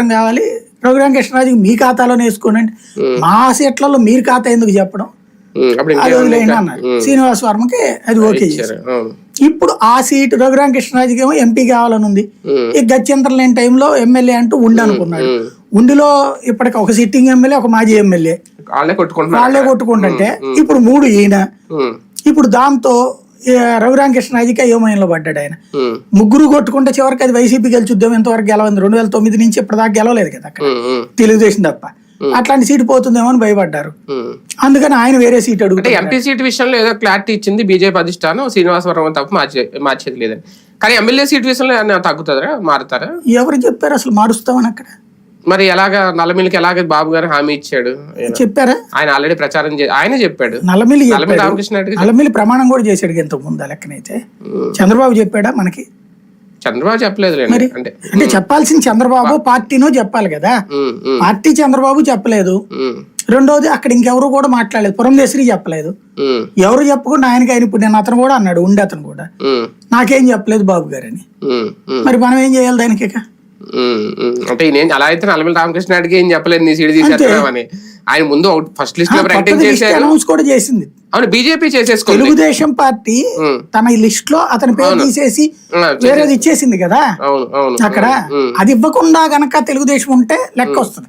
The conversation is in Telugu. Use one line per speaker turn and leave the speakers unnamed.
కావాలి. రఘురామ కృష్ణరాజుకి మీ ఖాతాలోనే వేసుకోండి అంటే మా సీట్లలో మీరు ఖాతా ఎందుకు చెప్పడం? అది వదిలేయండి అన్నారు. శ్రీనివాస్ వర్మకి అది ఓకే చేశారు. ఇప్పుడు ఆ సీటు రఘురామ కృష్ణరాజుకి ఏమో ఎంపీ కావాలని ఉంది. ఈ గత్యంతరం లేని టైంలో ఎమ్మెల్యే అంటూ ఉండి అనుకున్నాడు.
ఉమ్.
ఉండిలో ఇప్పటికి ఒక సిట్టింగ్ ఎమ్మెల్యే ఒక మాజీ ఎమ్మెల్యే.
వాళ్ళే
కొట్టుకుంటుంటే ఇప్పుడు మూడు ఈయన. ఇప్పుడు దాంతో ఈ రఘురామ కృష్ణరాజుకి అయోమయంలో పడ్డాడు ఆయన? ముగ్గురు కొట్టుకుంటే చివరికి అది వైసీపీ గెలుచుద్దాం ఎంతవరకు గెలవంది రెండు వేల తొమ్మిది నుంచి ఇప్పటిదాకా గెలవలేదు కదా అక్కడ. తెలుగుదేశం తప్ప. అట్లాంటి సీటు పోతుందేమో అని భయపడ్డారు. అందుకని ఆయన వేరే సీట్ అడుగుతారు.
ఎంపీ సీట్ విషయంలో ఏదో క్లారిటీ ఇచ్చింది బీజేపీ అధిష్టానం శ్రీనివాసవరం తప్ప మార్చే మార్చేది లేదని. కానీ ఎమ్మెల్యే సీట్ విషయంలో తగ్గుతుందా? మారుతారా?
ఎవరు చెప్పారు అసలు మారుస్తామని అక్కడ?
మరి ఎలాగ నల్లమిల్లికి ఎలాగ బాబు గారు హామీ ఇచ్చాడు?
చెప్పారా?
ఆయన ఆల్రెడీ ప్రచారం ఆయనే చెప్పాడు.
చెప్పాడు.
రామకృష్ణ రెడ్డి
నల్లమిల్లి ప్రమాణం కూడా చేశాడు ఇంతకు ముందు లెక్కనైతే. చంద్రబాబు చెప్పాడా మనకి?
చంద్రబాబు చెప్పలేదు అంటే
అంటే చెప్పాల్సింది చంద్రబాబు పార్టీనో చెప్పాలి కదా. పార్టీ చంద్రబాబు చెప్పలేదు. రెండోది అక్కడ ఇంకెవరు కూడా మాట్లాడలేదు. పురంధేశ్వరి చెప్పలేదు. ఎవరు చెప్పకుండా ఆయనకి ఆయన ఇప్పుడు నేను అతను కూడా అన్నాడు ఉండే అతను కూడా. నాకేం చెప్పలేదు బాబు గారని. మరి మనం ఏం చేయాలి దానికి.
అంటే ఈయన అలా అయితే నల్లమిల్లి రామకృష్ణ రెడ్డికి ఏం చెప్పలేదు నీ సీట్ తీసేస్తామని ఆయన ముందు ఫస్ట్ లిస్ట్లో ప్రకటన చేశారు.
అనౌన్స్ కూడా చేసింది.
అవును బీజేపీ చేసేసుకుంది.
తెలుగుదేశం పార్టీ. తన లిస్ట్లో అతని పేరు తీసేసి వేరేది ఇచ్చేసింది కదా. అక్కడ అది ఇవ్వకుండా గనక తెలుగుదేశం ఉంటే లెక్క వస్తుంది.